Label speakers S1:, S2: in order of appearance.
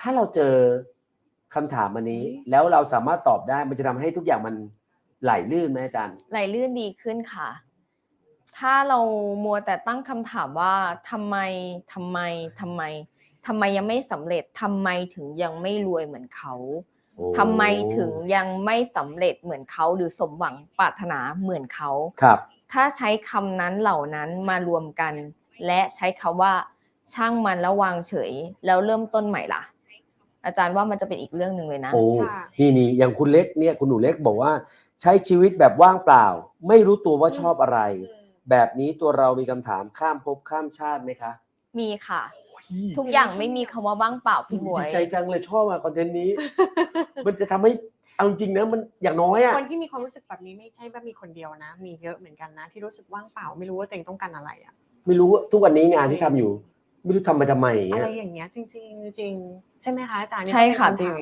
S1: ถ้าเราเจอคำถามอันนี้ แล้วเราสามารถตอบได้มันจะทำให้ทุกอย่างมันไหลลื่นไหมอาจารย์
S2: ไหลลื่นดีขึ้นค่ะ ถ้าเรามัวแต่ตั้งคำถามว่าทำไมทำไมทำไมทำไมยังไม่สำเร็จทำไมถึงยังไม่รวยเหมือนเขา
S1: โอ้
S2: ทำไมถึงยังไม่สำเร็จเหมือนเขาหรือสมหวังปรารถนาเหมือนเขา
S1: ครับ
S2: ถ้าใช้คำนั้นเหล่านั้นมารวมกัน และใช้คำว่าช่างมันแล้ววางเฉย แล้วเริ่มต้นใหม่ล่ะ อาจารย์ว่ามันจะเป็นอีกเรื่องหนึ่งเลยนะ
S1: โอ้
S3: ค่ะ
S1: นี่นี่อย่างคุณเล็กเนี่ยคุณหนูเล็กบอกว่า ใช้ชีวิตแบบว่างเปล่า ไม่รู้ตัวว่าชอบอะไร แบบนี้ตัวเรามีคำถามข้ามภพข้ามชาติไหมคะ
S2: มีค่ะ ทุกอย่างไม่มีคำว่าว่างเปล่าพี่บวย
S1: ดีใจจังเลยชอบอะคอนเทนต์นี้ มันจะทำให้เอาจริงนะมันอย่างน้อยอะ
S3: คนที่มีความรู้สึกแบบนี้ไม่ใช่ว่ามีคนเดียวนะ มีเยอะเหมือนกันนะ ที่รู้สึกว่างเปล่าไม่รู้ว่าตัวเองต้องการอะไรอะ
S1: ไม่รู้ว่าทุกวันนี้งานที่ทำอยู่ ไม่รู้ทำไปทำไมอย่าง
S3: อะ
S1: เงี้ย
S3: ไรอย่างเงี้ยจริงๆจริงๆใช่ไหมคะอาจารย์นี่
S2: ใช่ค่ะ
S3: ก็เป็น
S2: พี่ำ
S3: ถาม